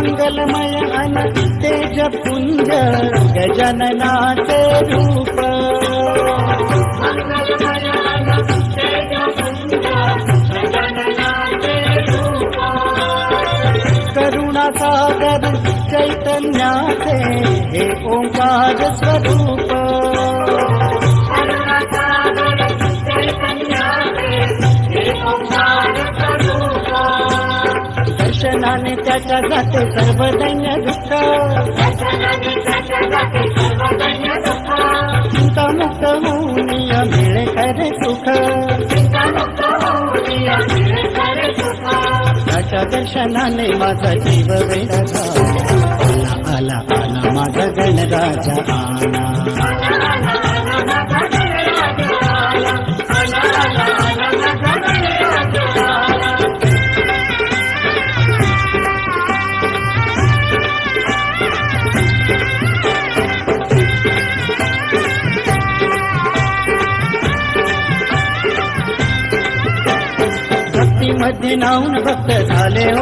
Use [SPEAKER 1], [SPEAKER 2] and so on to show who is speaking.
[SPEAKER 1] मंगलमय अन तेज पुंज गजाननाचे रूप. करुणा सागर चैतन्याचे हे ओंकार स्वरूप. दर्शनाने त्याच्या जाते सर्व दैन्य दुःख. चिंतामुक्त होऊन मिळे खरे सुख. त्याच्या दर्शनाने माझा जीव वेळ आला आला माझा गणराजा आला मध्ये नाहून भक्त झाले हो.